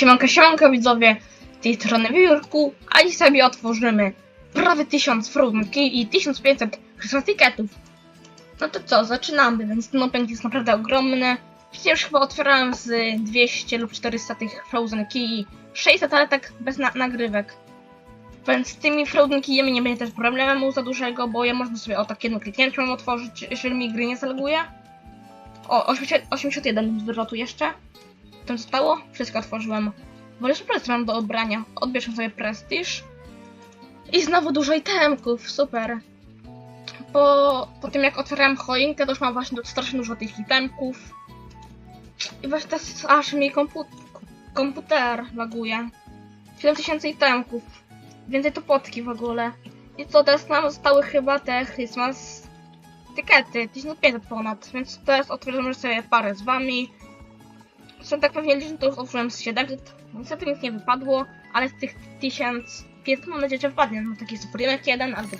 Siemanka, siemanka widzowie, z tej strony Wiórku, a dziś sobie otworzymy prawie 1000 frunki i 1500 Christmas ticketów. No to co, zaczynamy, więc ten opening jest naprawdę ogromny. Przecież chyba otwierałem z 200 lub 400 tych Frozen Key i 600, ale tak bez na nagrywek. Więc z tymi Frozen Key'ami nie będzie też problemu za dużego, bo je można sobie o tak jedno kliknięciem otworzyć, jeżeli mi gry nie zaleguje. O, 80 81 zwrotu jeszcze. Tam zostało? Wszystko otworzyłem. Wolę surprise mam do odbrania. Odbierzmy sobie prestiż. I znowu dużo itemków, super. Po, po tym jak otwierałem choinkę, to już mam właśnie strasznie dużo tych itemków. I właśnie teraz aż mi kompu komputer laguje. 7000 itemków. Więcej to potki w ogóle. I co, teraz nam zostały chyba te Christmas tykety, 1500 ponad, więc teraz otworzymy sobie parę z wami. Zresztą tak pewnie liczę, to już otworzyłem z 700. Niestety nic nie wypadło, ale z tych 1500 mam nadzieję, że wpadnie. No taki suprimek jeden albo...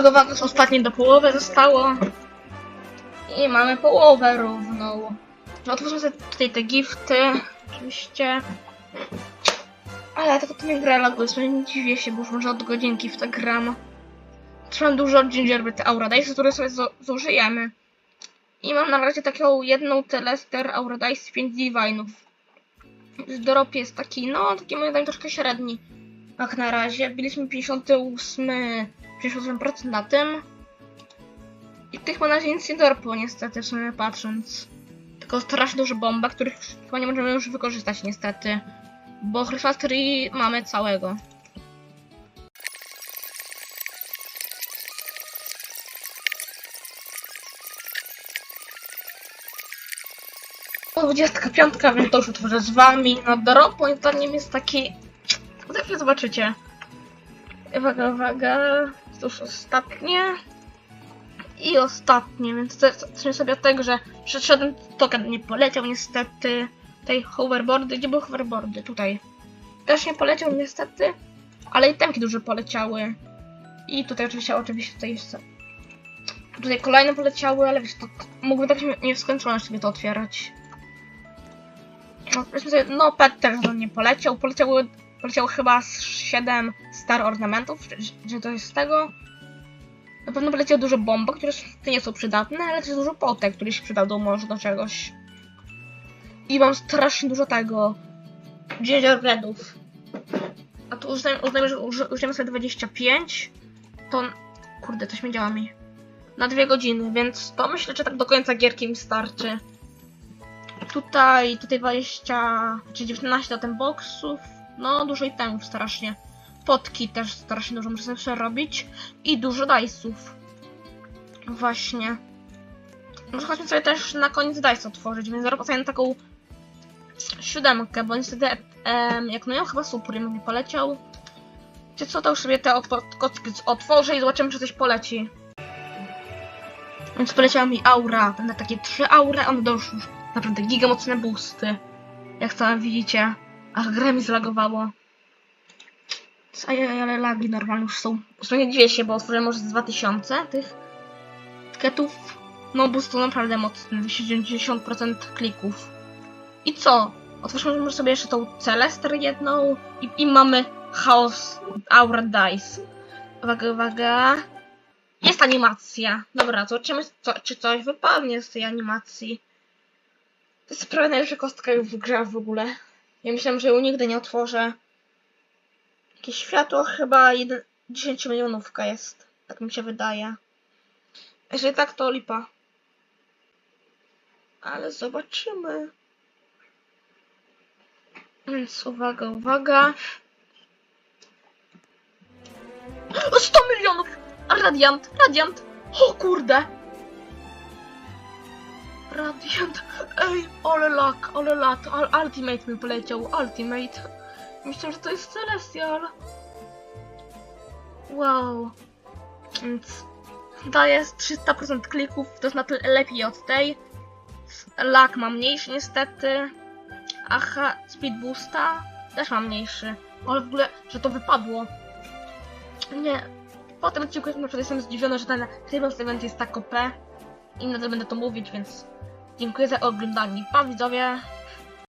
Uwaga, już ostatnie do połowy zostało. I mamy połowę równą. No, Otworzymy sobie tutaj te gifty, oczywiście. Ale to, to mnie gra nie dziwię się, bo już może od godzinki w tak gram. Trzymam dużo gingerbread aura dice, które sobie zużyjemy. I mam na razie taką jedną Telester Aura Dice 5 Divine'ów. Drop jest taki, no, taki moim zdaniem troszkę średni. Jak na razie. Byliśmy 58, 58% na tym. I tych ma na razie nic nie dorpło niestety, w sumie patrząc. Tylko strasznie duże bomba, których chyba nie możemy już wykorzystać niestety. Bo Tree mamy całego. O, 25, więc to już otworzę z wami. No drop moim zdaniem jest taki... Za chwilę zobaczycie. Uwaga, uwaga. To już ostatnie. I ostatnie, więc zacznę sobie od tego, że przeszedłem token, nie poleciał niestety. Tej hoverboardy, gdzie były hoverboardy? Tutaj. Też nie poleciał niestety, ale i temki duże poleciały. I tutaj oczywiście, oczywiście tutaj jest... Tutaj kolejne poleciały, ale wiesz, to mógłbym tak nie w skończoność sobie to otwierać. No, sobie, no pet też do nie poleciał. Poleciały, poleciało chyba z 7 star ornamentów, że, to jest z tego. Na pewno poleciało dużo bombek, które nie są przydatne, ale też dużo potek, który się przydał do może do czegoś. I mam strasznie dużo tego. Gingerbreadów. A tu uznajmy, uznajmy że uży- użyjemy sobie 25. To... Kurde, to śmiedziała mi. Na dwie godziny, więc to myślę, że tak do końca gierki mi starczy. Tutaj, tutaj 20, czy 19 ten boksów. No, dużo itemów strasznie. Potki też strasznie dużo muszę sobie przerobić. I dużo dice'ów. Właśnie. Może chodźmy sobie też na koniec dice otworzyć, więc zaraz postawię taką siódemkę, bo niestety em, jak miałem chyba Supreme mi poleciał. Czy co, to już sobie te kocki otworzę i zobaczymy, czy coś poleci. Więc poleciała mi aura, będę takie trzy aury, one już naprawdę giga mocne boosty. Jak sami widzicie. Ach, grę mi zlagowało. Ale lagi normalnie już są. Sumie nie dziwię się, bo otworzyłem może z 2000 tych ketów. No, boost to naprawdę mocny, 70% klików. I co? Otworzymy sobie jeszcze tą Celester jedną i, i mamy Chaos Aura Dice. Uwaga, uwaga. Jest animacja. Dobra, zobaczymy, co, czy coś wypadnie z tej animacji. To jest prawie najlepsza kostka w grze w ogóle. Ja myślałem, że ją nigdy nie otworzę. Jakieś światło chyba 1, 10 milionówka jest. Tak mi się wydaje. Jeżeli tak, to lipa. Ale zobaczymy. Więc uwaga, uwaga. O, 100 milionów! Radiant, radiant! O kurde! Radiant. Ej, ale lak, ale lat. Ultimate mi poleciał, ultimate. Myślę, że to jest Celestial. Wow. Więc daje 300% klików, to jest na tyle lepiej od tej. Lak ma mniejszy niestety. Aha, speed boosta też ma mniejszy. Ale w ogóle, że to wypadło. Nie. Po tym odcinku jestem zdziwiona, że ten Heroes Event jest tak OP. I nadal będę to mówić, więc dziękuję za oglądanie. Pa widzowie!